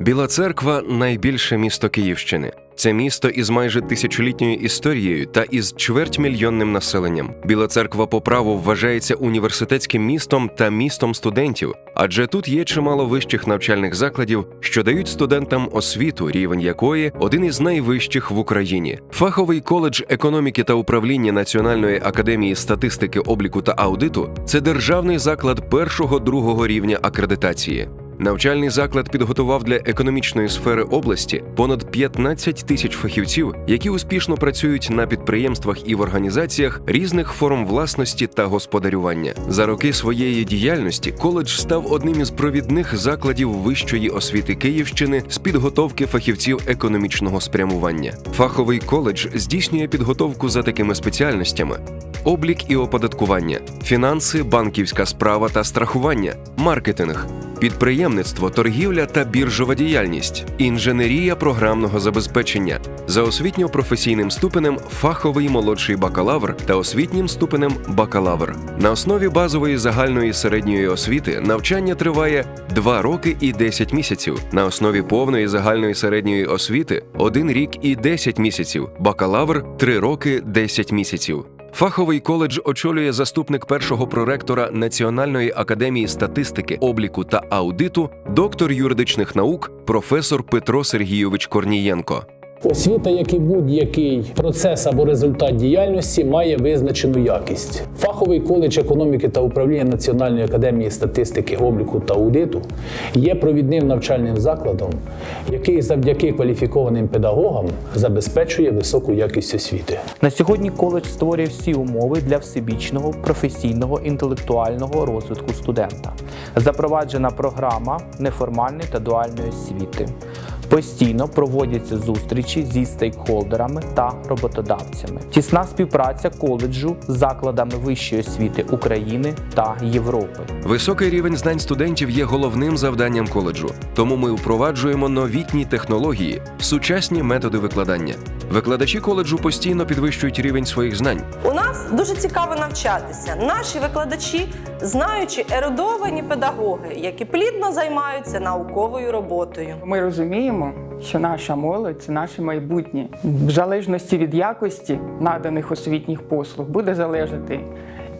Біла церква найбільше місто Київщини. Це місто із майже тисячолітньою історією та із чвертьмільйонним населенням. Біла церква по праву вважається університетським містом та містом студентів, адже тут є чимало вищих навчальних закладів, що дають студентам освіту, рівень якої один із найвищих в Україні. Фаховий коледж економіки та управління Національної академії статистики, обліку та аудиту це державний заклад першого-другого рівня акредитації. Навчальний заклад підготував для економічної сфери області понад 15 тисяч фахівців, які успішно працюють на підприємствах і в організаціях різних форм власності та господарювання. За роки своєї діяльності коледж став одним із провідних закладів вищої освіти Київщини з підготовки фахівців економічного спрямування. Фаховий коледж здійснює підготовку за такими спеціальностями: облік і оподаткування, фінанси, банківська справа та страхування, маркетинг. Підприємництво, торгівля та біржова діяльність, інженерія програмного забезпечення за освітньо-професійним ступенем фаховий молодший бакалавр та освітнім ступенем бакалавр. На основі базової загальної середньої освіти навчання триває 2 роки і 10 місяців. На основі повної загальної середньої освіти 1 рік і 10 місяців, бакалавр 3 роки 10 місяців. Фаховий коледж очолює заступник першого проректора Національної академії статистики, обліку та аудиту, доктор юридичних наук, професор Петро Сергійович Корнієнко. Освіта, як і будь-який процес або результат діяльності, має визначену якість. Фаховий коледж економіки та управління Національної академії статистики, обліку та аудиту є провідним навчальним закладом, який завдяки кваліфікованим педагогам забезпечує високу якість освіти. На сьогодні коледж створює всі умови для всебічного професійного інтелектуального розвитку студента. Запроваджена програма неформальної та дуальної освіти. Постійно проводяться зустрічі зі стейкхолдерами та роботодавцями. Тісна співпраця коледжу з закладами вищої освіти України та Європи. Високий рівень знань студентів є головним завданням коледжу, тому ми впроваджуємо новітні технології, сучасні методи викладання. Викладачі коледжу постійно підвищують рівень своїх знань. У нас дуже цікаво навчатися. Наші викладачі, знаючи ерудовані педагоги, які плідно займаються науковою роботою. Ми розуміємо, що наша молодь це наше майбутнє. В залежності від якості наданих освітніх послуг буде залежати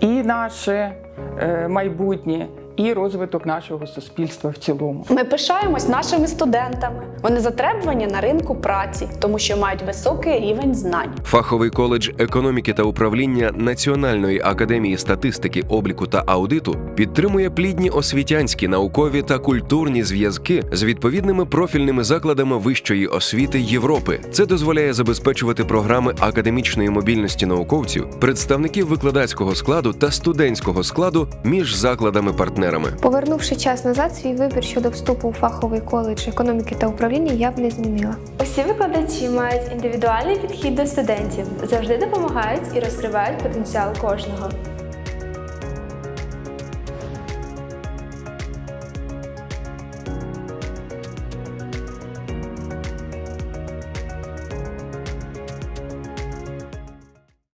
і наше е, майбутнє, і розвиток нашого суспільства в цілому. Ми пишаємось нашими студентами. Вони затребувані на ринку праці, тому що мають високий рівень знань. Фаховий коледж економіки та управління Національної академії статистики, обліку та аудиту підтримує плідні освітянські, наукові та культурні зв'язки з відповідними профільними закладами вищої освіти Європи. Це дозволяє забезпечувати програми академічної мобільності науковців, представників викладацького складу та студентського складу між закладами партнерами. Повернувши час назад, свій вибір щодо вступу у фаховий коледж економіки та управління я б не змінила. Усі викладачі мають індивідуальний підхід до студентів, завжди допомагають і розкривають потенціал кожного.